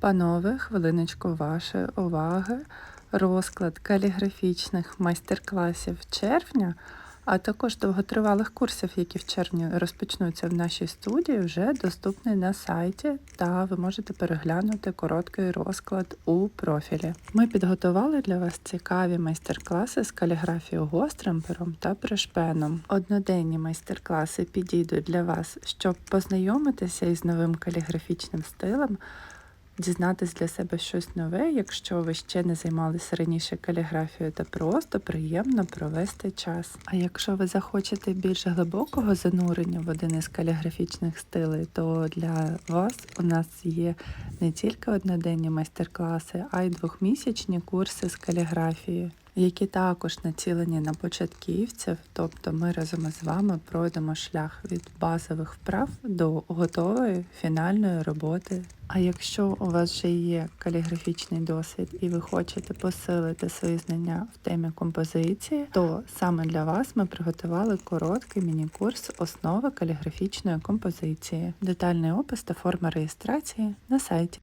Панове, хвилиночку вашої уваги. Розклад каліграфічних майстер-класів червня, а також довготривалих курсів, які в червні розпочнуться в нашій студії, вже доступний на сайті, та ви можете переглянути короткий розклад у профілі. Ми підготували для вас цікаві майстер-класи з каліграфією гострим пером та прешпеном. Одноденні майстер-класи підійдуть для вас, щоб познайомитися із новим каліграфічним стилем дізнатись для себе щось нове, якщо ви ще не займалися раніше каліграфією, та просто приємно провести час. А якщо ви захочете більш глибокого занурення в один із каліграфічних стилей, то для вас у нас є не тільки одноденні майстер-класи, а й двохмісячні курси з каліграфії. Які також націлені на початківців, тобто ми разом із вами пройдемо шлях від базових вправ до готової фінальної роботи. А якщо у вас вже є каліграфічний досвід і ви хочете посилити свої знання в темі композиції, то саме для вас ми приготували короткий міні-курс основи каліграфічної композиції. Детальний опис та форма реєстрації на сайті.